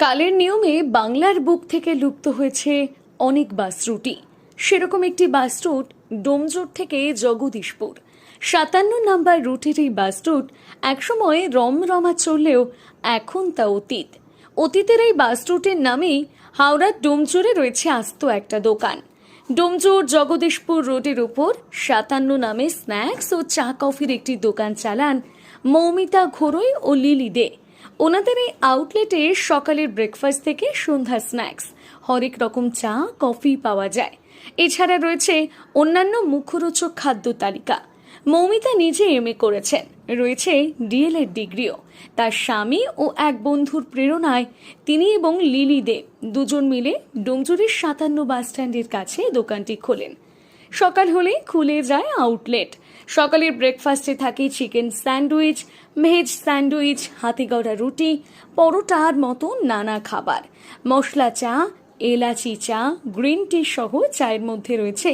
কালের নিয়মে বাংলার বুক থেকে লুপ্ত হয়েছে অনেক বাস রুটি সেরকম একটি বাস রুট ডোমজোর থেকে জগদীশপুর। সাতান্ন নাম্বার রুটের এই বাস রুট একসময় রমরমা চললেও এখন তা অতীত। অতীতের এই বাস রুটের নামেই হাওড়ার ডোমজোরে রয়েছে আস্ত একটা দোকান। ডোমজোর জগদীশপুর রোডের উপর সাতান্ন নামে স্ন্যাক্স ও চা কফির একটি দোকান চালান মৌমিতা ঘোরই ও লিলি দে। ওনাদের এই আউটলেটে সকালের ব্রেকফাস্ট থেকে সন্ধ্যা স্ন্যাক্স হরেক রকম চা কফি পাওয়া যায়। এছাড়া রয়েছে অন্যান্য মুখরোচক খাদ্য তালিকা। মৌমিতা নিজে এম করেছেন। রয়েছে ডিএলএড ডিগ্রিও তার স্বামী ও এক বন্ধুর প্রেরণায় তিনি এবং লিলি দে দুজন মিলে ডোমজুরির সাতান্ন বাস স্ট্যান্ডের কাছে দোকানটি খোলেন। সকাল হলে খুলে যায় আউটলেট সকালের ব্রেকফাস্টে থাকে চিকেন স্যান্ডউইচ ভেজ স্যান্ডউইচ হাতিগড়া রুটি, পরোটার মতো নানা খাবার। মশলা চা, এলাচি চা গ্রিন টি সহ চায়ের মধ্যে রয়েছে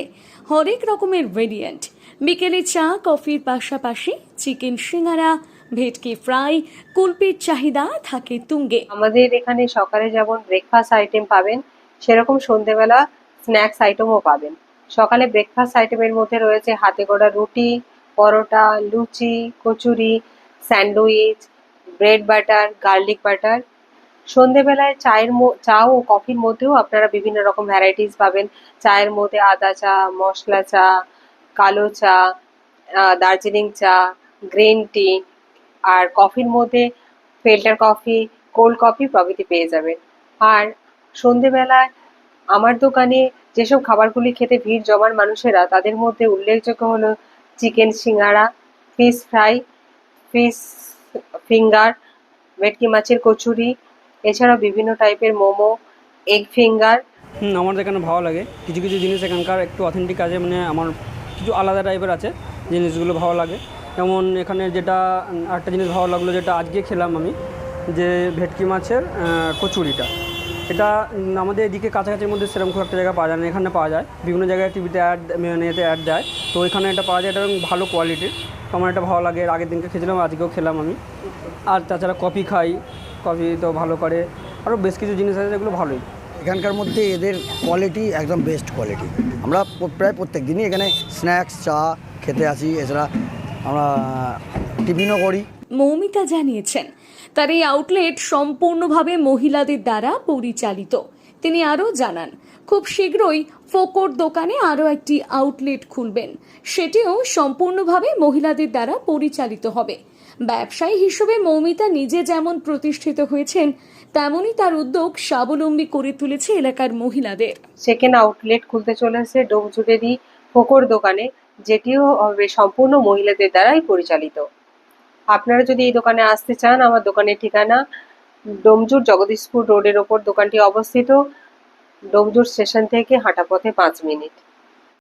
হরেক রকমের ভেরিয়েন্ট বিকেলে চা, কফির পাশাপাশি চিকেন সিঙ্গারা, ভেটকি ফ্রাই কুলপির চাহিদা থাকে তুঙ্গে। আমাদের এখানে সকালে যেমন ব্রেকফাস্ট আইটেম পাবেন, সেরকম সন্ধেবেলা স্ন্যাক্স আইটেমও পাবেন। সকালে ব্রেকফাস্ট আইটেমের মধ্যে রয়েছে হাতে গড়া রুটি, পরোটা, লুচি, kachori, sandwich bread butter garlic butter সন্ধেবেলায় চায়ের চা ও কফির মধ্যেও আপনারা বিভিন্ন রকম ভ্যারাইটিস পাবেন। চায়ের মধ্যে আদা চা, মশলা চা, কালো চা দার্জিলিং চা গ্রিন টি আর কফির মধ্যে ফিল্টার কফি কোল্ড কফি প্রভৃতি পেয়ে যাবেন। আর সন্ধেবেলায় আমার দোকানে যেসব খাবারগুলি খেতে ভিড় জমান মানুষেরা, তাদের মধ্যে উল্লেখযোগ্য হলো চিকেন সিঙ্গারা ফিশ ফ্রাই ফিশ ফিঙ্গার ভেটকি মাছের কচুরি, এছাড়াও বিভিন্ন টাইপের মোমো এগ ফিঙ্গার হুম আমাদের এখানে ভালো লাগে। কিছু কিছু জিনিস এখানকার একটু অথেন্টিক আছে মানে আমার কিছু আলাদা টাইপের আছে, জিনিসগুলো ভালো লাগে। যেমন এখানে যেটা আরেকটা জিনিস ভালো লাগল, যেটা আজকে খেলাম আমি, যে ভেটকি মাছের কচুরিটা। এটা আমাদের এদিকে কাছাকাছির মধ্যে সেরকম খুব একটা জায়গায় পাওয়া যায় না। এখানে পাওয়া যায়। বিভিন্ন জায়গায় টিভিতে অ্যাড মানে এতে অ্যাড দেয়। তো এখানে এটা পাওয়া যায়, এটা ভালো কোয়ালিটির আমার এটা ভালো লাগে। আগের দিনকে খেয়েছিলাম, আজকেও খেলাম আমি। আর তাছাড়া কফি খাই। কফি তো ভালো করে। আরও বেশ কিছু জিনিস আছে যেগুলো ভালোই। এখানকার মধ্যে এদের কোয়ালিটি একদম বেস্ট কোয়ালিটি আমরা প্রায় প্রত্যেক দিনই এখানে স্ন্যাক্স চা খেতে আসি। এছাড়া আমরা টিফিনও করি। মৌমিতা জানিয়েছেন, তার এই আউটলেট সম্পূর্ণভাবে মহিলাদের দ্বারা পরিচালিত। তিনি আরও জানান, খুব শীঘ্রই ফোকর দোকানে আরও একটি আউটলেট খুলবেন। সেটিও সম্পূর্ণভাবে মহিলাদের দ্বারা পরিচালিত হবে। ব্যবসায়ী হিসেবে মৌমিতা নিজে যেমন প্রতিষ্ঠিত হয়েছেন, তেমনই তার উদ্যোগ স্বাবলম্বী করে তুলেছে এলাকার মহিলাদের। সেকেন্ড আউটলেট খুলতে চলেছে ডোমজুরেরই ফোকর দোকানে, যেটিও হবে সম্পূর্ণ মহিলাদের দ্বারাই পরিচালিত। আপনারা যদি এই দোকানে আসতে চান, আমার দোকানের ঠিকানা ডোমজুর জগদীশপুর রোডের ওপর দোকানটি অবস্থিত। ডোমজুর স্টেশন থেকে হাঁটা পথে পাঁচ মিনিট।